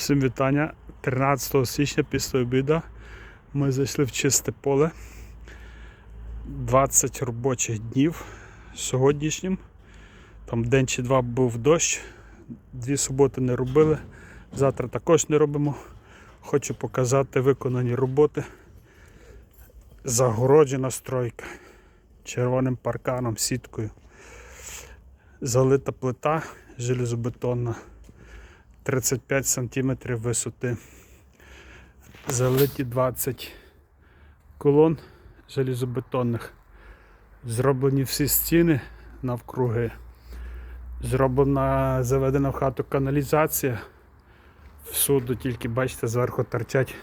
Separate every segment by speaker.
Speaker 1: Всім вітання. 13 січня після обіду ми зайшли в чисте поле. 20 робочих днів сьогоднішнім. Там день чи два був дощ, дві суботи не робили. Завтра також не робимо. Хочу показати виконані роботи. Загороджена стройка червоним парканом, сіткою. Залита плита железобетонна. 35 см висоти. Залиті 20 колон железобетонних. Зроблені всі стіни навкруги. Зроблена, заведена в хату каналізація. Всюди тільки, бачите, зверху торчать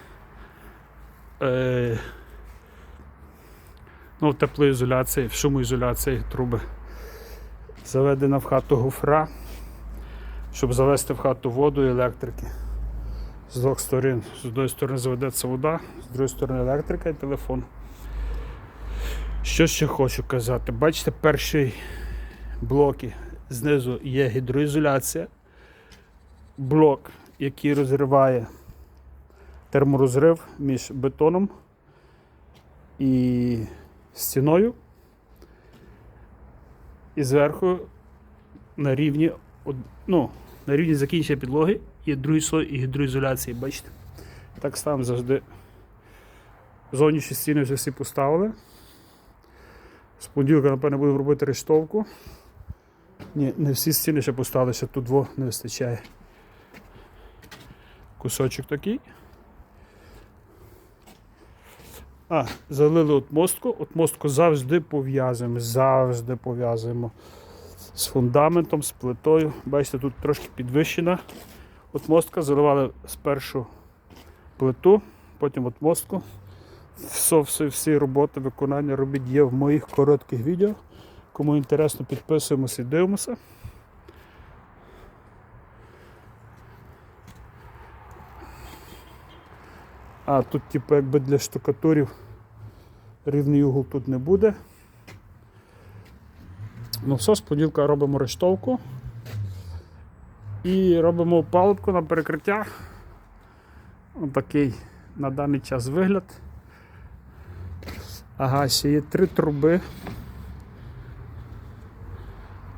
Speaker 1: е, ну, теплоізоляції, в шумоізоляції труби. Заведена в хату гофра щоб завести в хату воду і електрики. З двох сторін. З одної сторони заведеться вода, з другої сторони електрика і телефон. Що ще хочу казати? Бачите, перший блоки знизу є гідроізоляція. Блок, який розриває терморозрив між бетоном і стіною. І зверху на рівні ну, на рівні закінчення підлоги є другий слой і гідроізоляції, бачите? Так само завжди зовнішні стіни вже всі поставили. З понеділка, напевно, будемо робити рештовку. Ні, не всі стіни ще поставили, ще тут двох не вистачає. Кусочок такий. А, залили от мостку. От завжди пов'язуємо, завжди пов'язуємо з фундаментом, з плитою. Бачите, тут трошки підвищена. От мостка заливали спершу плиту, потім от мостку. Все, всі, роботи виконання робіт є в моїх коротких відео. Кому інтересно, підписуємося і дивимося. А тут, типу, якби для штукатурів рівний угол тут не буде. Ну все, з поділка робимо рештовку і робимо палубку на перекриття. Отакий на даний час вигляд. Ага, ще є три труби.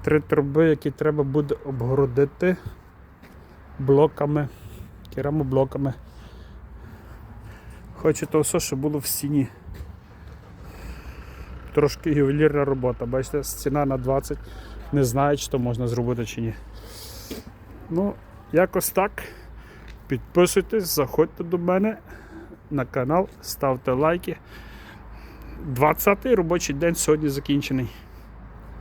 Speaker 1: Три труби, які треба буде обгородити блоками, керамоблоками. Хочу то все, що було в стіні. Трошки ювелірна робота. Бачите, стіна на 20. Не знаю, чи то можна зробити чи ні. Ну, якось так. Підписуйтесь, заходьте до мене на канал, ставте лайки. 20-й робочий день сьогодні закінчений.